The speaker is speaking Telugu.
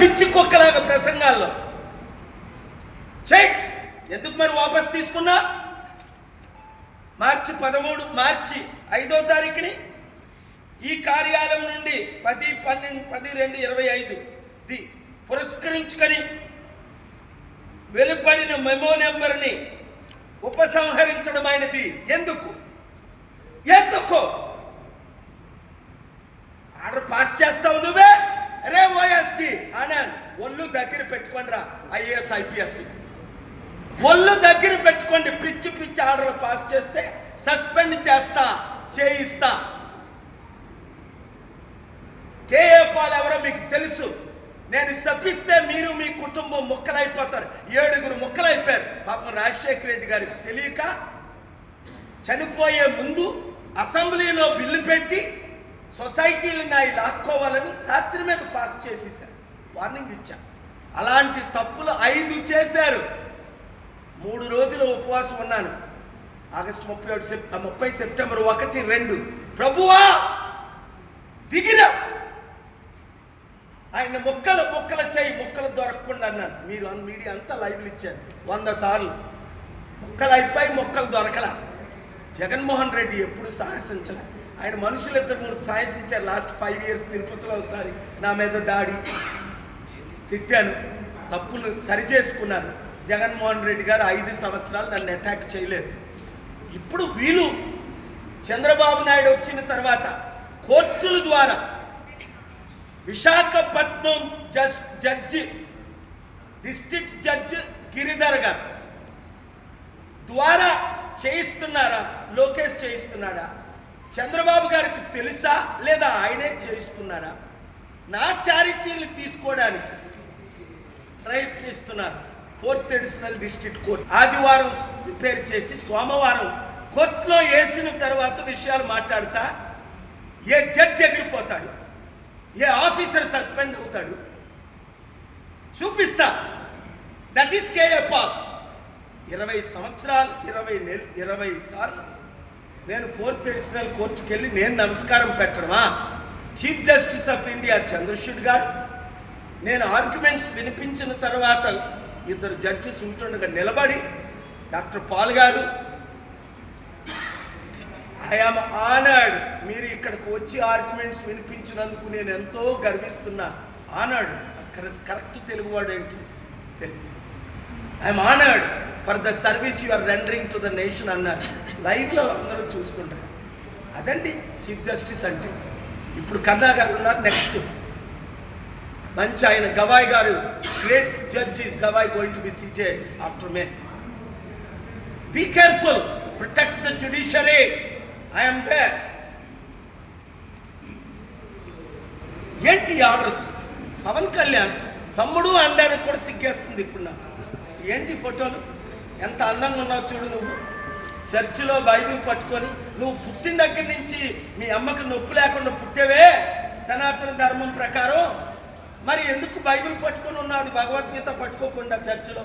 పిచ్చి కుక్కలాగా ప్రసంగాల్లో. చెయ్! ఎందుకు మరి వాపస్ తీసుకున్నా? మార్చి పదమూడు మార్చి ఐదో తారీఖుని ఈ కార్యాలయం నుండి పది పన్నెండు పది రెండు ఇరవై ఐదు ది పురస్కరించుకొని వెలుపడిన మెమో నెంబర్ని ఉపసంహరించడమైనది ఎందుకు? ఎందుకు? ఆర్డర్ పాస్ చేస్తావు నువ్వే? రే ఓఎస్కి అనాన్ ఒళ్ళు దగ్గర పెట్టుకోండి రా ఐఏఎస్ ఐపీఎస్. ఒళ్ళు దగ్గర పెట్టుకోండి పిచ్చి పిచ్చి ఆర్డర్ పాస్ చేస్తే సస్పెండ్ చేస్తా చేయిస్తా. కేఏ పాల్ ఎవరో మీకు తెలుసు. నేను శపిస్తే మీరు మీ కుటుంబం ముక్కలైపోతారు. ఏడుగురు ముక్కలైపోయారు. పాపం రాజశేఖర రెడ్డి గారికి తెలియక చనిపోయే ముందు అసెంబ్లీలో బిల్లు పెట్టి సొసైటీలు నాయి లాక్కోవాలని రాత్రి మీద పాస్ చేసేసారు వార్నింగ్ ఇచ్చాను అలాంటి తప్పులు ఐదు చేశారు. మూడు రోజులు ఉపవాసం ఉన్నాను. ఆగస్టు ముప్పై ఒకటి సెప్ ముప్పై సెప్టెంబర్ ఒకటి రెండు. ప్రభువా! దిగిరా! ఆయన మొక్కలు మొక్కలు చేయి మొక్కలు దొరకకుండా అన్నాను. మీరు అన్ మీడియా అంతా లైవ్లు ఇచ్చారు. వంద సార్లు. మొక్కలు అయిపోయి మొక్కలు దొరకలా. జగన్మోహన్ రెడ్డి ఎప్పుడు సాహసించలే. ఆయన మనుషులు ఇద్దరు మూడు సాయసించారు లాస్ట్ ఫైవ్ ఇయర్స్ తిరుపతిలో ఒకసారి నా మీద దాడి. తిట్టాను. తప్పులు సరిచేసుకున్నాను జగన్మోహన్ రెడ్డి గారు ఐదు సంవత్సరాలు నన్ను అటాక్ చేయలేదు. ఇప్పుడు వీళ్ళు చంద్రబాబు నాయుడు వచ్చిన తర్వాత కోర్టుల ద్వారా Visakhapatnam just judge district judge Giridhar garu ద్వారా చేయిస్తున్నారా? లోకేష్ చేయిస్తున్నాడా? చంద్రబాబు గారికి తెలుసా లేదా ఆయనే చేయిస్తున్నారా? నా చారిటీలు తీసుకోవడానికి ప్రయత్నిస్తున్నారు ఫోర్త్ ఎడిషనల్ డిస్ట్రిక్ట్ కోర్ట్. ఆదివారం రిపేర్ చేసి సోమవారం కోర్టులో వేసిన తర్వాత విషయాలు మాట్లాడుతా ఏ జడ్జి ఎగిరిపోతాడు ఏ ఆఫీసర్ సస్పెండ్ అవుతాడు చూపిస్తా. దట్ ఈస్ కేఏ పాల్. ఇరవై సంవత్సరాలు ఇరవై నెల ఇరవై సార్లు నేను ఫోర్త్ అడిషనల్ కోర్టుకి వెళ్ళి నేను నమస్కారం పెట్టడమా? Chief justice of India Chandrachud garu నేను ఆర్గ్యుమెంట్స్ వినిపించిన తర్వాత ఇద్దరు జడ్జెస్ ఉంటుండగా నిలబడి doctor Paul garu I am honoured. మీరు ఇక్కడికి వచ్చి ఆర్గ్యుమెంట్స్ వినిపించినందుకు నేను ఎంతో గర్విస్తున్నా. ఆనర్డ్. కరెక్ట్ తెలుగు ఏంటి తెలియదు I'm honoured. For the service you are rendering to the nation అన్నారు. లైవ్లో అందరూ చూస్తుంటారు అదండి చీఫ్ జస్టిస్ అంటే. ఇప్పుడు కన్నా గారు ఉన్నారు నెక్స్ట్ మంచి ఆయన Gavai garu great judge is Gavai going to be CJ after May be careful protect the judiciary I'm there ఏంటి ఆర్డర్స్ పవన్ కళ్యాణ్ తమ్ముడు అనడానికి కూడా సిగ్గేస్తుంది ఇప్పుడు నాకు. ఏంటి ఫోటోలు? ఎంత అందంగా ఉన్నావు చూడు నువ్వు. చర్చిలో బైబిల్ పట్టుకొని నువ్వు పుట్టిన దగ్గర నుంచి మీ అమ్మకి నొప్పి లేకుండా పుట్టేవే సనాతన ధర్మం ప్రకారం. మరి ఎందుకు బైబిల్ పట్టుకొని ఉన్నావు? భగవద్గీత పట్టుకోకుండా చర్చిలో.